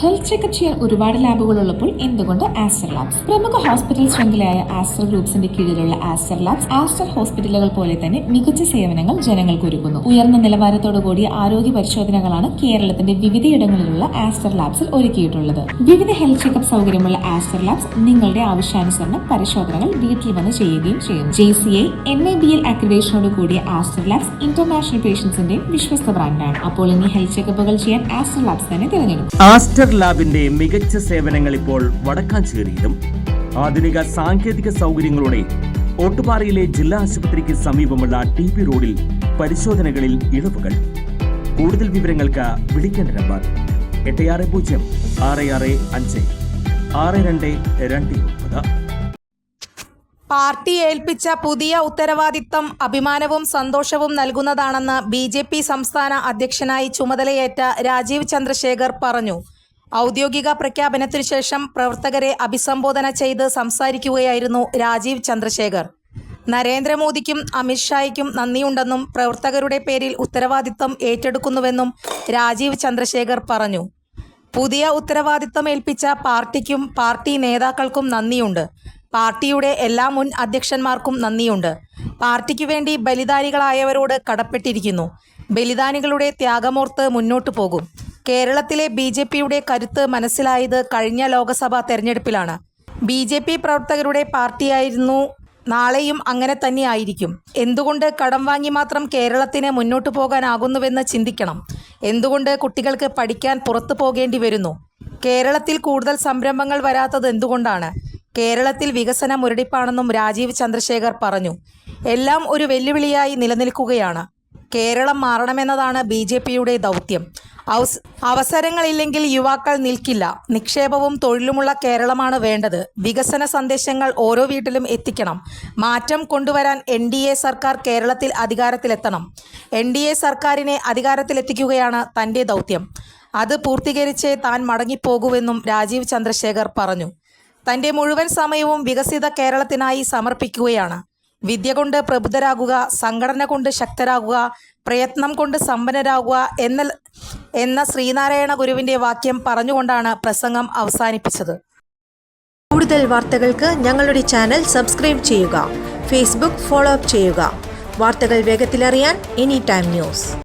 Health checkup ചെയ്യാൻ ഒരുപാട് ലാബുകൾ ഉള്ളപ്പോൾ എന്തുകൊണ്ട് ആസ്റ്റർ ലാബ്സ് പ്രമുഖ ഹോസ്പിറ്റൽ ശൃംഖലയായ ആസ്റ്റർ ഗ്രൂപ്പ്സിന്റെ കീഴിലുള്ള ആസ്റ്റർ ലാബ്സ് ആസ്റ്റർ ഹോസ്പിറ്റലുകൾ പോലെ തന്നെ മികച്ച സേവനങ്ങൾ ജനങ്ങൾക്ക് ഒരുക്കുന്നു. ഉയർന്ന നിലവാരത്തോടു കൂടിയ ആരോഗ്യ പരിശോധനകളാണ് കേരളത്തിന്റെ വിവിധയിടങ്ങളിലുള്ള ആസ്റ്റർ ലാബ്സിൽ ഒരുക്കിയിട്ടുള്ളത്. വിവിധ ഹെൽത്ത് ചെക്കപ്പ് സൗകര്യമുള്ള ആസ്റ്റർ ലാബ്സ് നിങ്ങളുടെ ആവശ്യാനുസരണം പരിശോധനകൾ വീട്ടിൽ വന്ന് ചെയ്യുകയും ചെയ്യും J C I N I B L അക്രിഡേഷനോട് കൂടിയ ആസ്റ്റർ ലാബ്സ് ഇന്റർനാഷണൽ പേഷ്യൻസിന്റെ വിശ്വസ്ത ബ്രാൻഡാണ് അപ്പോൾ ഇനി ഹെൽത്ത് ചെക്കപ്പുകൾ ചെയ്യാൻ ആസ്റ്റർ ലാബ്സ് തന്നെ തിരഞ്ഞെടുക്കും. ആസ്റ്റർ ലാബിന്റെ മികച്ച സേവനങ്ങൾ ഇപ്പോൾ വടക്കാഞ്ചേരിയിലും. ആധുനിക സാങ്കേതിക സൗകര്യങ്ങളോടെ ഓട്ടുപാറയിലെ ജില്ലാ ആശുപത്രിക്ക് സമീപമുള്ള ടി പി റോഡിൽ പരിശോധനകളിൽ ഇളവുകൾ. കൂടുതൽ വിവരങ്ങൾക്ക് വിളിക്കേണ്ട നമ്പർ എട്ട് ആറ് പൂജ്യം ആറ് ആറ് അഞ്ച് ആറ് രണ്ട് രണ്ട് ഒമ്പത്. പാർട്ടി ഏൽപ്പിച്ച പുതിയ ഉത്തരവാദിത്തം അഭിമാനവും സന്തോഷവും നൽകുന്നതാണെന്ന് ബി ജെ പി സംസ്ഥാന അധ്യക്ഷനായി ചുമതലയേറ്റ രാജീവ് ചന്ദ്രശേഖർ പറഞ്ഞു. ഔദ്യോഗിക പ്രഖ്യാപനത്തിനു ശേഷം പ്രവർത്തകരെ അഭിസംബോധന ചെയ്ത് സംസാരിക്കുകയായിരുന്നു രാജീവ് ചന്ദ്രശേഖർ. നരേന്ദ്രമോദിക്കും അമിത്ഷായ്ക്കും നന്ദിയുണ്ടെന്നും പ്രവർത്തകരുടെ പേരിൽ ഉത്തരവാദിത്തം ഏറ്റെടുക്കുന്നുവെന്നും രാജീവ് ചന്ദ്രശേഖർ പറഞ്ഞു. പുതിയ ഉത്തരവാദിത്തം ഏൽപ്പിച്ച പാർട്ടിക്കും പാർട്ടി നേതാക്കൾക്കും നന്ദിയുണ്ട്. പാർട്ടിയുടെ എല്ലാ മുൻ അധ്യക്ഷന്മാർക്കും നന്ദിയുണ്ട്. പാർട്ടിക്ക് വേണ്ടി ബലിദാനികളായവരോട് കടപ്പെട്ടിരിക്കുന്നു. ബലിദാനികളുടെ ത്യാഗമോർത്ത് മുന്നോട്ടു പോകും. കേരളത്തിലെ ബി ജെ പിയുടെ കരുത്ത് മനസ്സിലായത് കഴിഞ്ഞ ലോക്സഭാ തെരഞ്ഞെടുപ്പിലാണ്. ബി ജെ പി പ്രവർത്തകരുടെ പാർട്ടിയായിരുന്നു നാളെയും അങ്ങനെ തന്നെയായിരിക്കും. എന്തുകൊണ്ട് കടം വാങ്ങി മാത്രം കേരളത്തിന് മുന്നോട്ടു പോകാനാകുന്നുവെന്ന് ചിന്തിക്കണം. എന്തുകൊണ്ട് കുട്ടികൾക്ക് പഠിക്കാൻ പുറത്തു പോകേണ്ടി വരുന്നു? കേരളത്തിൽ കൂടുതൽ സംരംഭങ്ങൾ വരാത്തത് എന്തുകൊണ്ടാണ്? കേരളത്തിൽ വികസന മുരടിപ്പാണെന്നും രാജീവ് ചന്ദ്രശേഖർ പറഞ്ഞു. എല്ലാം ഒരു വെല്ലുവിളിയായി നിലനിൽക്കുകയാണ്. കേരളം മാറണമെന്നതാണ് ബി ദൗത്യം. അവസരങ്ങളില്ലെങ്കിൽ യുവാക്കൾ നിൽക്കില്ല. നിക്ഷേപവും തൊഴിലുമുള്ള കേരളമാണ് വേണ്ടത്. വികസന സന്ദേശങ്ങൾ ഓരോ വീട്ടിലും എത്തിക്കണം. മാറ്റം കൊണ്ടുവരാൻ എൻ ഡി എ സർക്കാർ കേരളത്തിൽ അധികാരത്തിലെത്തണം. എൻ ഡി എ സർക്കാരിനെ അധികാരത്തിലെത്തിക്കുകയാണ് തന്റെ ദൗത്യം. അത് പൂർത്തീകരിച്ച് താൻ മടങ്ങിപ്പോകുമെന്നും രാജീവ് ചന്ദ്രശേഖർ പറഞ്ഞു. തന്റെ മുഴുവൻ സമയവും വികസിത കേരളത്തിനായി സമർപ്പിക്കുകയാണ്. വിദ്യ കൊണ്ട് പ്രബുദ്ധരാകുക സംഘടന കൊണ്ട് ശക്തരാകുക പ്രയത്നം കൊണ്ട് സമ്പന്നരാകുക എന്ന എന്ന ശ്രീനാരായണ ഗുരുവിന്റെ വാക്യം പറഞ്ഞുകൊണ്ടാണ് പ്രസംഗം അവസാനിപ്പിച്ചത്. കൂടുതൽ വാർത്തകൾക്ക് ഞങ്ങളുടെ ചാനൽ സബ്സ്ക്രൈബ് ചെയ്യുക ഫേസ്ബുക്ക് ഫോളോ അപ്പ് ചെയ്യുക. വാർത്തകൾ വേഗത്തിലറിയാൻ എനി ടൈം ന്യൂസ്.